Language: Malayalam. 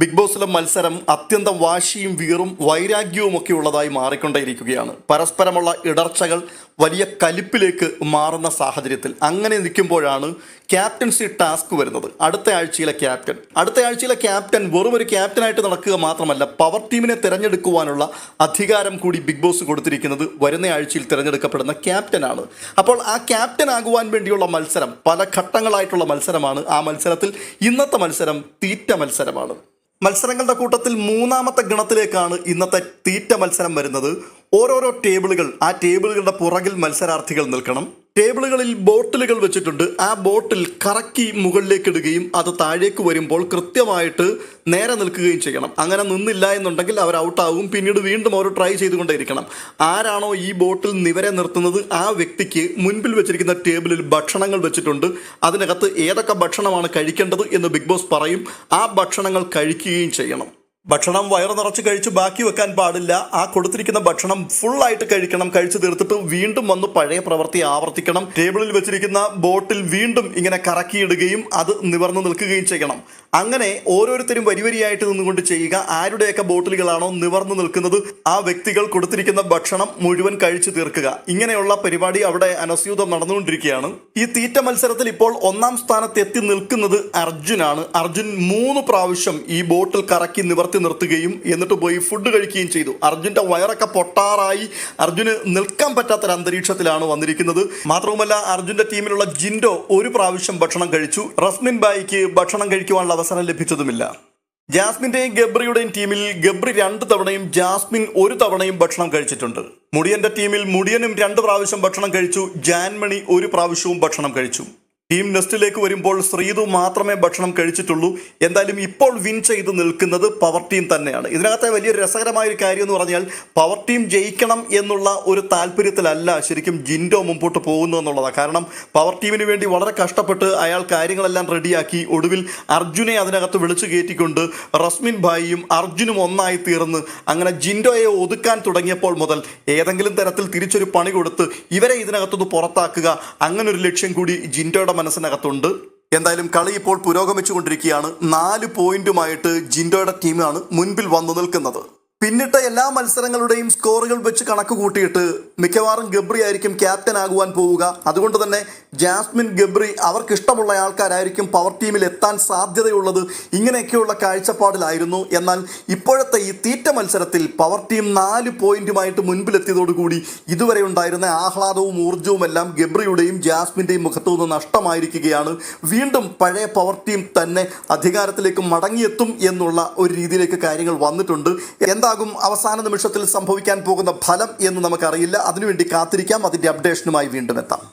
ബിഗ് ബോസിലെ മത്സരം അത്യന്തം വാശിയും വീറും വൈരാഗ്യവും ഒക്കെ ഉള്ളതായി മാറിക്കൊണ്ടേയിരിക്കുകയാണ്. പരസ്പരമുള്ള ഇടർച്ചകൾ വലിയ കലിപ്പിലേക്ക് മാറുന്ന സാഹചര്യത്തിൽ അങ്ങനെ നിൽക്കുമ്പോഴാണ് ക്യാപ്റ്റൻസി ടാസ്ക് വരുന്നത്. അടുത്ത ആഴ്ചയിലെ ക്യാപ്റ്റൻ. അടുത്ത ആഴ്ചയിലെ ക്യാപ്റ്റൻ വെറും ഒരു ക്യാപ്റ്റനായിട്ട് നടക്കുക മാത്രമല്ല പവർ ടീമിനെ തിരഞ്ഞെടുക്കുവാനുള്ള അധികാരം കൂടി ബിഗ് ബോസ് കൊടുത്തിരിക്കുന്നത് വരുന്ന ആഴ്ചയിൽ തിരഞ്ഞെടുക്കപ്പെടുന്ന ക്യാപ്റ്റനാണ്. അപ്പോൾ ആ ക്യാപ്റ്റൻ ആകുവാൻ വേണ്ടിയുള്ള മത്സരം പല ഘട്ടങ്ങളായിട്ടുള്ള മത്സരമാണ്. ആ മത്സരത്തിൽ ഇന്നത്തെ മത്സരം തീറ്റ മത്സരമാണ്. മത്സരങ്ങളുടെ കൂട്ടത്തിൽ മൂന്നാമത്തെ ഗണത്തിലേക്കാണ് ഇന്നത്തെ തീറ്റ മത്സരം വരുന്നത്. ഓരോരോ ടേബിളുകൾ ആ ടേബിളുകളുടെ പുറകിൽ മത്സരാർത്ഥികൾ നിൽക്കണം. ടേബിളുകളിൽ ബോട്ടിലുകൾ വെച്ചിട്ടുണ്ട്. ആ ബോട്ടിൽ കറക്കി മുകളിലേക്ക് ഇടുകയും അത് താഴേക്ക് വരുമ്പോൾ കൃത്യമായിട്ട് നേരെ നിൽക്കുകയും ചെയ്യണം. അങ്ങനെ നിന്നില്ല എന്നുണ്ടെങ്കിൽ അവർ ഔട്ടാവും. പിന്നീട് വീണ്ടും അവർ ട്രൈ ചെയ്തുകൊണ്ടേയിരിക്കണം. ആരാണോ ഈ ബോട്ടിൽ നിവരെ നിർത്തുന്നത്? ആ വ്യക്തിക്ക് മുൻപിൽ വെച്ചിരിക്കുന്ന ടേബിളിൽ ഭക്ഷണങ്ങൾ വെച്ചിട്ടുണ്ട്. അതിനകത്ത് ഏതൊക്കെ ഭക്ഷണമാണ് കഴിക്കേണ്ടത് എന്ന് ബിഗ് ബോസ് പറയും. ആ ഭക്ഷണങ്ങൾ കഴിക്കുകയും ചെയ്യണം. ഭക്ഷണം വയറ് നിറച്ച് കഴിച്ച് ബാക്കി വെക്കാൻ പാടില്ല. ആ കൊടുത്തിരിക്കുന്ന ഭക്ഷണം ഫുൾ ആയിട്ട് കഴിക്കണം. കഴിച്ചു തീർത്തിട്ട് വീണ്ടും വന്ന് പഴയ പ്രവൃത്തി ആവർത്തിക്കണം. ടേബിളിൽ വെച്ചിരിക്കുന്ന ബോട്ടിൽ വീണ്ടും ഇങ്ങനെ കറക്കിയിടുകയും അത് നിവർന്നു നിൽക്കുകയും ചെയ്യണം. അങ്ങനെ ഓരോരുത്തരും വരി വരിയായിട്ട് നിന്നുകൊണ്ട് ചെയ്യുക. ആരുടെയൊക്കെ ബോട്ടിലുകളാണോ നിവർന്നു നിൽക്കുന്നത്? ആ വ്യക്തികൾ കൊടുത്തിരിക്കുന്ന ഭക്ഷണം മുഴുവൻ കഴിച്ചു തീർക്കുക. ഇങ്ങനെയുള്ള പരിപാടി അവിടെ അനസ്യൂതം നടന്നുകൊണ്ടിരിക്കുകയാണ്. ഈ തീറ്റ മത്സരത്തിൽ ഇപ്പോൾ ഒന്നാം സ്ഥാനത്ത് എത്തി നിൽക്കുന്നത് അർജുനാണ്. അർജുൻ മൂന്ന് പ്രാവശ്യം ഈ ബോട്ടിൽ കറക്കി നിവർത്തി നിർത്തുകയും എന്നിട്ട് പോയി ഫുഡ് കഴിക്കുകയും ചെയ്തു. അർജുന്റെ വയറൊക്കെ പൊട്ടാറായി. അർജുന് നിൽക്കാൻ പറ്റാത്തൊരു അന്തരീക്ഷത്തിലാണ് വന്നിരിക്കുന്നത്. മാത്രവുമല്ല അർജുന്റെ ടീമിലുള്ള ജിൻഡോ ഒരു പ്രാവശ്യം ഭക്ഷണം കഴിച്ചു. റസ്മിൻ ബായിക്ക് ഭക്ഷണം കഴിക്കുവാനുള്ള അവസരം ലഭിച്ചതുമില്ല. ജാസ്മിന്റെയും ഗബ്രിയുടെയും ടീമിൽ ഗബ്രി രണ്ട് തവണയും ജാസ്മിൻ ഒരു തവണയും ഭക്ഷണം കഴിച്ചിട്ടുണ്ട്. മുടിയന്റെ ടീമിൽ മുടിയനും രണ്ട് പ്രാവശ്യം ഭക്ഷണം കഴിച്ചു. ജാൻമണി ഒരു പ്രാവശ്യവും ഭക്ഷണം കഴിച്ചു. ടീം നെസ്റ്റിലേക്ക് വരുമ്പോൾ ശ്രീതു മാത്രമേ ഭക്ഷണം കഴിച്ചിട്ടുള്ളൂ. എന്തായാലും ഇപ്പോൾ വിൻ ചെയ്ത് നിൽക്കുന്നത് പവർ ടീം തന്നെയാണ്. ഇതിനകത്തെ വലിയൊരു രസകരമായ ഒരു കാര്യം എന്ന് പറഞ്ഞാൽ പവർ ടീം ജയിക്കണം എന്നുള്ള ഒരു താല്പര്യത്തിലല്ല ശരിക്കും ജിൻഡോ മുമ്പോട്ട് പോകുന്നു എന്നുള്ളതാണ്. കാരണം പവർ ടീമിന് വേണ്ടി വളരെ കഷ്ടപ്പെട്ട് അയാൾ കാര്യങ്ങളെല്ലാം റെഡിയാക്കി ഒടുവിൽ അർജുനെ അതിനകത്ത് വിളിച്ചു കയറ്റിക്കൊണ്ട് റസ്മിൻ ഭായിയും അർജുനും ഒന്നായി തീർന്ന് അങ്ങനെ ജിൻഡോയെ ഒതുക്കാൻ തുടങ്ങിയപ്പോൾ മുതൽ ഏതെങ്കിലും തരത്തിൽ തിരിച്ചൊരു പണി കൊടുത്ത് ഇവരെ ഇതിനകത്തുനിന്ന് പുറത്താക്കുക അങ്ങനൊരു ലക്ഷ്യം കൂടി ജിൻഡോയുടെ മനസ്സിനകത്തുണ്ട്. എന്തായാലും കളി ഇപ്പോൾ പുരോഗമിച്ചുകൊണ്ടിരിക്കുകയാണ്. നാല് പോയിന്റുമായിട്ട് ജിൻഡോയുടെ ടീമാണ് മുൻപിൽ വന്നു നിൽക്കുന്നത്. പിന്നിട്ട എല്ലാ മത്സരങ്ങളുടെയും സ്കോറുകൾ വെച്ച് കണക്ക് കൂട്ടിയിട്ട് മിക്കവാറും ഗബ്രി ആയിരിക്കും ക്യാപ്റ്റൻ ആകുവാൻ പോവുക. അതുകൊണ്ട് തന്നെ ജാസ്മിൻ ഗബ്രി അവർക്കിഷ്ടമുള്ള ആൾക്കാരായിരിക്കും പവർ ടീമിൽ എത്താൻ സാധ്യതയുള്ളത് ഇങ്ങനെയൊക്കെയുള്ള കാഴ്ചപ്പാടിലായിരുന്നു. എന്നാൽ ഇപ്പോഴത്തെ ഈ തീറ്റ മത്സരത്തിൽ പവർ ടീം നാല് പോയിന്റുമായിട്ട് മുൻപിലെത്തിയതോടുകൂടി ഇതുവരെ ഉണ്ടായിരുന്ന ആഹ്ലാദവും ഊർജവും എല്ലാം ഗബ്രിയുടെയും ജാസ്മിന്റെയും മുഖത്തു നിന്ന് നഷ്ടമായിരിക്കുകയാണ്. വീണ്ടും പഴയ പവർ ടീം തന്നെ അധികാരത്തിലേക്ക് മടങ്ങിയെത്തും എന്നുള്ള ഒരു രീതിയിലേക്ക് കാര്യങ്ങൾ വന്നിട്ടുണ്ട്. എന്താകും അവസാന നിമിഷത്തിൽ സംഭവിക്കാൻ പോകുന്ന ഫലം എന്ന് നമുക്കറിയില്ല. അതിനുവേണ്ടി കാത്തിരിക്കാം. അതിന്റെ അപ്ഡേഷനുമായി വീണ്ടും എത്താം.